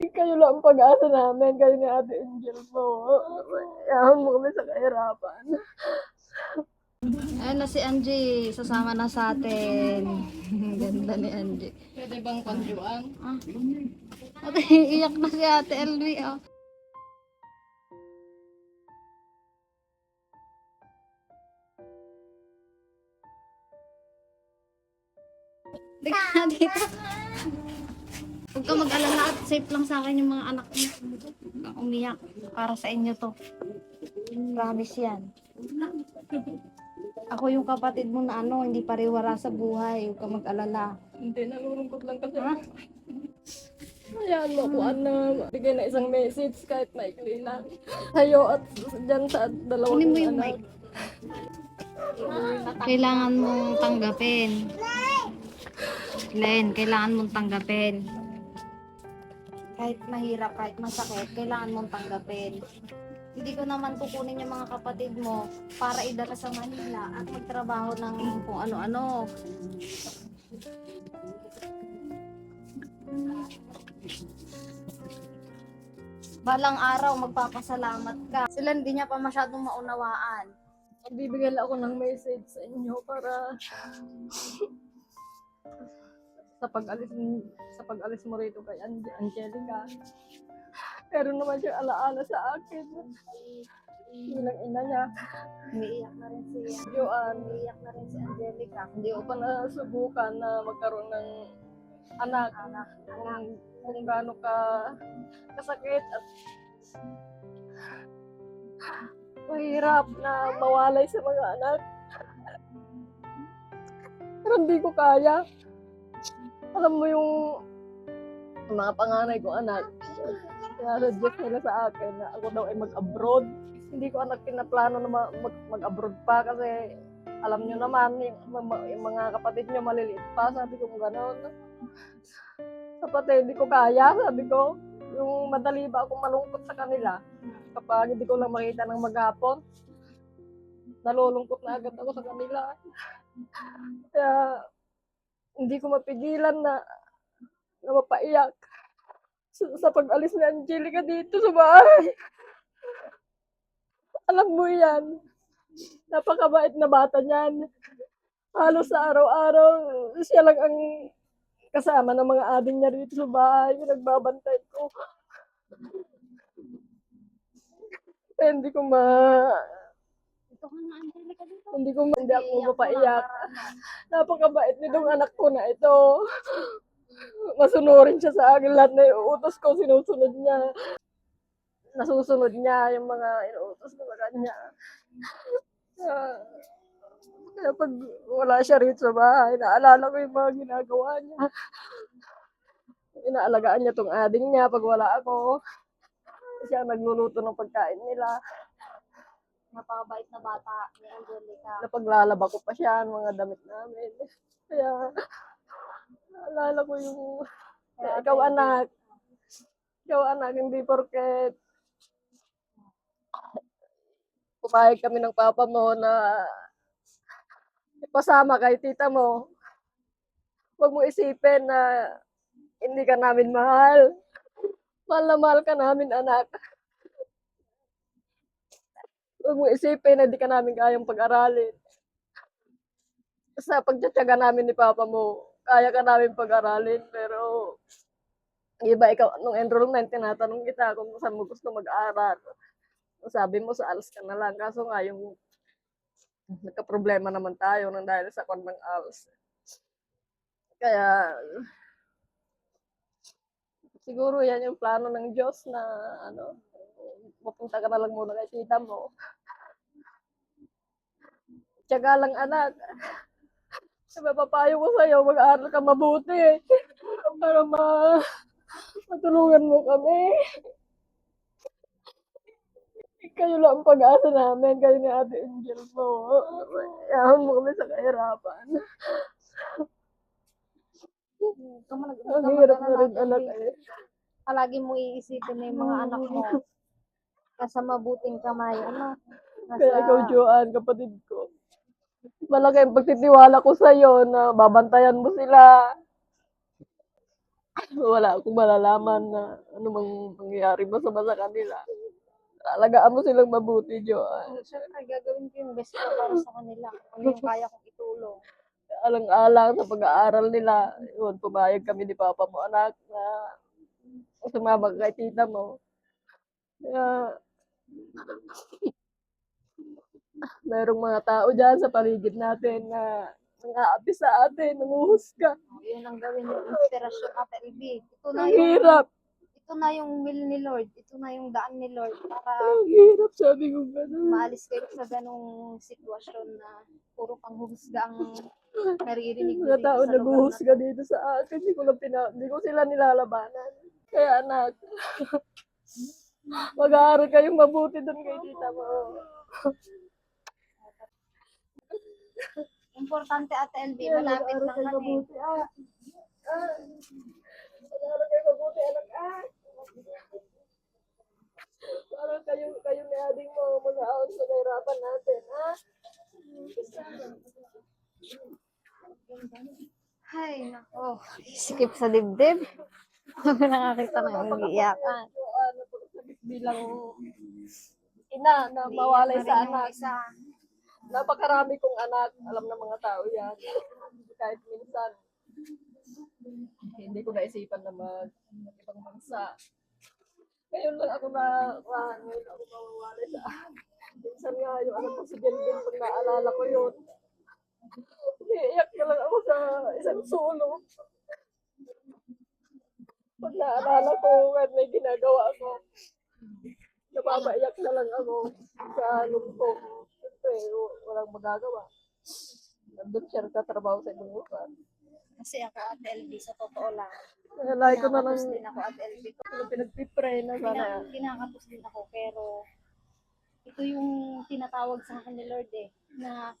Kayo lang ang pag-asa namin, kayo ni Ate Angel mo. Yahan mo kami sa kahirapan. Ayun na si Angie, sasama na sa atin. Ganda ni Angie. Pwede bang konjuan? Ah. Ate, iyak na si Ate Elvi. Oh. Dika dito. Huwag ka mag-alala at safe lang sa akin yung mga anak mo. Huwag umiyak. Para sa inyo to. Promise yan. Ako yung kapatid mo na ano, hindi pariwara sa buhay. Huwag ka mag-alala. Hindi, nalulungkot lang kasi. Hayaan mo kuan na bigay na isang message kahit maikli lang. Sa'yo at dyan sa dalawang Kunin mo yung mic. Kailangan mong tanggapin. Len, kailangan mong tanggapin. Kahit mahirap, kahit masakit, kailangan mong tanggapin. Hindi ko naman kukunin yung mga kapatid mo para idala sa Manila at magtrabaho ng kung ano-ano. Balang araw, magpapasalamat ka. Sila hindi niya pa masyadong maunawaan. Bibigyan ako ng message sa inyo para sa pag-alis sa pag-alis mo rito kay Ange- Angelica. Pero naman siya alaala sa akin. Bilang ina niya. Umiiyak na rin si Joan, Umiiyak na rin si Angelica. hindi ko pa nasubukan na magkaroon ng anak. Kung, kung gaano ka kasakit at mahirap na mawalay sa mga anak. Pero hindi ko kaya. Alam mo yung mga panganay kong anak, sinasuggest nila sa akin na ako daw ay mag-abroad. Hindi ko anak pinaplano na ma- mag- mag-abroad pa kasi alam nyo naman, yung, yung mga kapatid nyo maliliit pa, sabi ko gano'n. Kapatid, hindi ko kaya, sabi ko. Yung madali ba akong malungkot sa kanila kapag hindi ko lang makita ng maghapon. Nalulungkot na agad ako sa kanila. Kaya, hindi ko mapigilan na, na mapaiyak sa, sa pag-alis ni Angelica dito sa bahay. Alam mo yan. Napakabait na bata niyan. Halos sa araw-araw, siya lang ang kasama ng mga ading niya dito sa bahay. Nagbabantay ko. Eh, hindi ko ma... Ito ka na Angelica dito. Hindi ko. Hindi ako mapaiyak. Napakabait nitong anak ko na ito. Masunurin siya sa akin lahat na iuutos ko, sinusunod niya. Nasusunod niya yung mga inuutos ko sa kanya. Ah, Kaya pag wala siya rito sa bahay, naalala ko yung mga ginagawa niya. Inaalagaan niya tong ading niya pag wala ako. Siya nagluluto ng pagkain nila. Napakabait na bata ni Angelica. Napaglalaba ko pa siya ng mga damit namin. Kaya, naalala ko yung, Kaya, ikaw anak, ikaw anak, hindi porket pumayag kami ng papa mo na ipasama kay tita mo. Huwag mo isipin na hindi ka namin mahal. Mahal na mahal ka namin, anak. Huwag mo isipin na hindi ka namin kayang pag-aralin. Sa pagtsatsaga namin ni Papa mo, kaya ka namin pag-aralin, pero iba ikaw, nung enrollment, tinatanong kita kung saan mo gusto mag-aral. Sabi mo sa ALS ka na lang, kaso nga yung nagka-problema naman tayo nang dahil sa kon ng ALS. Kaya, siguro yan yung plano ng Diyos na ano, mapunta ka na lang muna kay tita mo. Tiyaga lang anak. Mapapayo ko sa'yo, mag-aaral ka mabuti. Para ma matulungan mo kami. Kayo lang ang pag-asa namin, kayo ni Ate Angel mo. Yahan mo kami sa kahirapan. Ang hirap na rin anak eh. Palagi mo iisipin na yung mga anak mo. Nasa mabuting kamay. Ano? Nasa... Kaya ikaw, Joanne, kapatid ko. Malaki ang pagtitiwala ko sa'yo na babantayan mo sila. wala akong malalaman na ano mang mangyayari masama sa kanila. Alagaan mo silang mabuti, Jo. Siyempre, gagawin ko yung best ko para sa kanila. Ano yung kaya kong itulong. Alang-alang sa pag-aaral nila. Yun, pumayag kami ni Papa mo, anak, na sumama ka kay tita mo. Kaya, merong mga tao dyan sa paligid natin na nang-aapi sa atin, nanguhusga. Yun ang gawin yung inspirasyon at LB. Ito na Ang yung, hirap. ito na yung will ni Lord. Ito na yung daan ni Lord para Ang hirap, sabi ko gano'n. maalis kayo sa ganong sitwasyon na puro panghusga ang naririnig Mga dito tao sa lugar na naguhusga dito sa akin. Hindi ko, lang pina, hindi ko sila nilalabanan. Kaya anak, mag-aaral kayong mabuti doon kay tita mo. Importante at LB, malapit lang kami. mabuti. Ah. Ah. Mag-aaral kayo mabuti, anak. Ah. Para kayo, kayo ni ading mo, mag-aaral sa kahirapan natin. Ah. Ay, nako. Skip sa dibdib. Huwag nakakita ng iiyakan. Bilang ina na mawalay sa anak. Isa. Napakarami kong anak. Alam ng mga tao yan. Kahit minsan, hindi ko naisipan na mag ibang bansa. Ngayon lang ako na, ah, ngayon ako mawawalay sa Minsan nga, yung anak ko si Jelvin, pag naalala ko yun, umiiyak na lang ako sa isang sulok. Pag naalala ko, when may ginagawa ako, napapaiyak na lang ako sa lungkot. W- walang magagawa. Nandun siya nagtatrabaho sa ibang lugar. Kasi ako at LB, sa totoo lang. Kaya lagi ko na lang Kinakapos din ako at LB. pinagpipray na sana. Kina- Kinakapos din ako, pero ito yung tinatawag sa akin ni Lord eh, na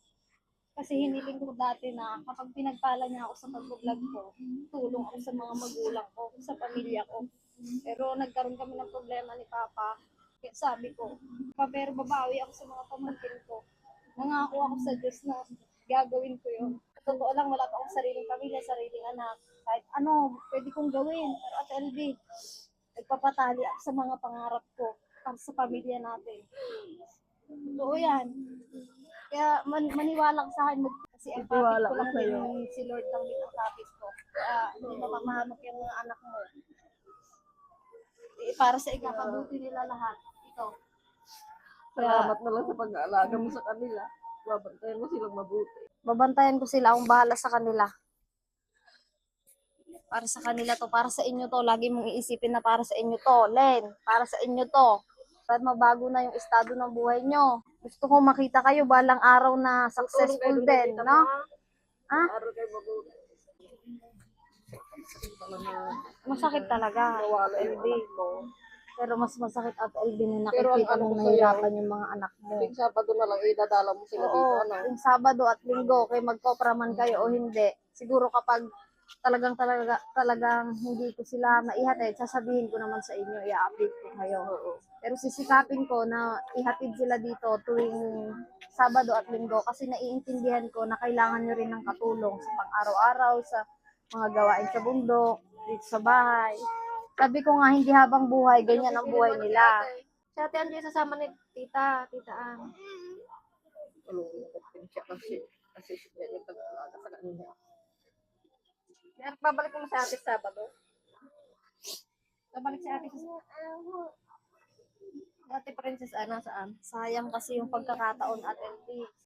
kasi hiniling ko dati na kapag pinagpala niya ako sa pag-vlog ko, tulong ako sa mga magulang ko, sa pamilya ko. Pero nagkaroon kami ng problema ni Papa. Kaya sabi ko, pa pero babawi ako sa mga pamangkin ko. Nangako ako sa Diyos na gagawin ko yun. Totoo lang, wala pa akong sariling pamilya, sariling anak. Kahit ano, pwede kong gawin. Pero at LB, nagpapatali ako sa mga pangarap ko para sa pamilya natin. Totoo yan. Kaya man, maniwala ka sa akin, mag, kasi topic ko lang din, si Lord lang din ang topic ko. Kaya hindi mapamahanap yung mga anak mo. Eh, para sa ikakabuti nila lahat. Ito. Salamat na lang sa pag-aalaga mo sa kanila. Babantayan mo silang mabuti. Babantayan ko sila, akong bahala sa kanila. Para sa kanila to, para sa inyo to. Lagi mong iisipin na para sa inyo to. Len, para sa inyo to. Para mabago na yung estado ng buhay nyo. Gusto ko makita kayo balang araw na successful din, no? Ha? Aral kayo mabuti. Talaga, Masakit talaga. Pero mas masakit at LB na Pero ang nakikita ano mong sa'yo, nahihirapan yung mga anak mo. Tuwing Sabado na lang, idadala mo sila dito. Oo, Ano? yung Sabado at Linggo, kay magkopra man kayo o hindi, siguro kapag talagang talaga talagang hindi ko sila maihatid, sasabihin ko naman sa inyo, i-update ko kayo. Pero sisikapin ko na ihatid sila dito tuwing Sabado at Linggo kasi naiintindihan ko na kailangan nyo rin ng katulong sa pang-araw-araw, sa mga gawain sa bundok, dito sa bahay. Sabi ko nga, hindi habang buhay, ganyan ang buhay nila. Sa ate Angie, sasama ni tita, tita Ang. Kaya babalik mo sa ate Sabado. Babalik si ate Ate Princess Ana saan? Sayang kasi yung pagkakataon at LP.